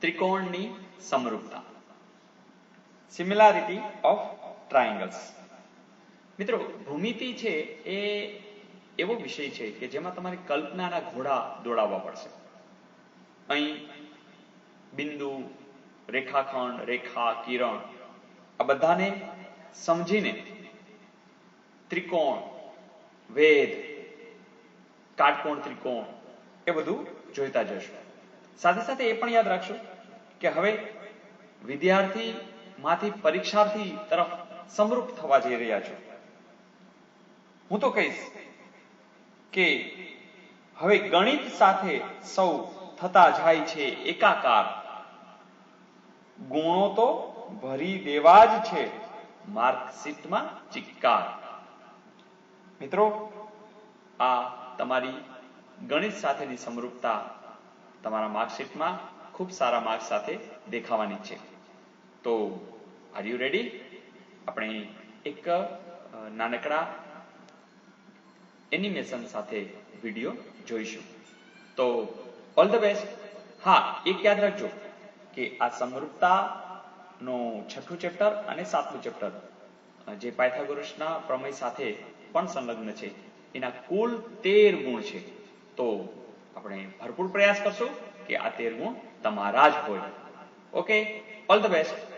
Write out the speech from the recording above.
ત્રિકોણની સમરૂપતા similarity of triangles મિત્રો ભૂમિતિ છે એ એવો વિષય છે કે જેમાં તમારે કલ્પનાના ઘોડા દોડાવવા પડશે. અહીં બિંદુ, રેખાખંડ, રેખા, કિરણ, આ બધાને સમજીને ત્રિકોણ વેદ કાટકોણ, ત્રિકોણ એ બધું જોઈતા જશો. સાથે સાથે એ પણ યાદ રાખશો કે હવે વિદ્યાર્થી માંથી પરીક્ષાર્થી તરફ સમરૂપ થવા જઈ રહ્યા છો. હું તો કહીશ કે હવે ગણિત સાથે સૌ થતા જાય છે એકાકાર. ગુણો તો ભરી દેવા જ છે માર્કશીટમાં ચિક્કાર. મિત્રો, આ તમારી ગણિત સાથેની સમરૂપતા તમારા માર્કશીટમાં ખૂબ સારા માર્ક્સ સાથે દેખાવાની છે. તો આર યુ રેડી આપણે એક નાનકડા એનિમેશન સાથે વીડિયો જોઈશું. તો ઓલ ધ બેસ્ટ હા, એક યાદ રાખજો કે આ સમરૂપતા નો છઠ્ઠું ચેપ્ટર અને સાતમું ચેપ્ટર જે પાયથાગોરસના પ્રમેય સાથે પણ સંલગ્ન છે. એના કુલ તેર ગુણ છે. તો આપણે ભરપૂર પ્રયાસ કરશું કે આ તેર ગુણ તમારા જ હોય. Okay all the best